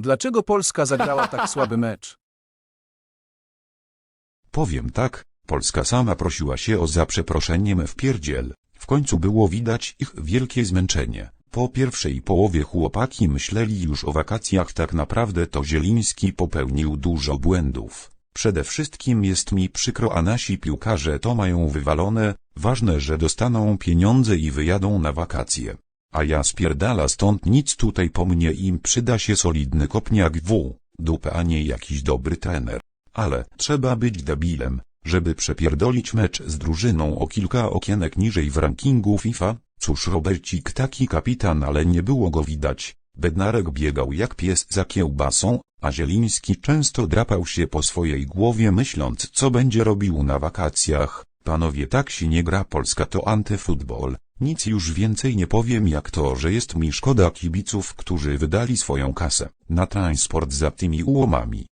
Dlaczego Polska zagrała tak słaby mecz? Powiem tak, Polska sama prosiła się o za przeproszeniem w pierdziel. W końcu było widać ich wielkie zmęczenie. Po pierwszej połowie chłopaki myśleli już o wakacjach tak naprawdę to Zieliński popełnił dużo błędów. Przede wszystkim jest mi przykro, a nasi piłkarze to mają wywalone, ważne, że dostaną pieniądze i wyjadą na wakacje. A ja spierdala stąd nic tutaj po mnie im przyda się solidny kopniak w dupę, a nie jakiś dobry trener. Ale trzeba być debilem, żeby przepierdolić mecz z drużyną o kilka okienek niżej w rankingu FIFA. Cóż Robercik taki kapitan, ale nie było go widać. Bednarek biegał jak pies za kiełbasą, a Zieliński często drapał się po swojej głowie myśląc co będzie robił na wakacjach. Panowie tak się nie gra Polska to antyfutbol. Nic już więcej nie powiem jak to, że jest mi szkoda kibiców, którzy wydali swoją kasę na transport za tymi ułomami.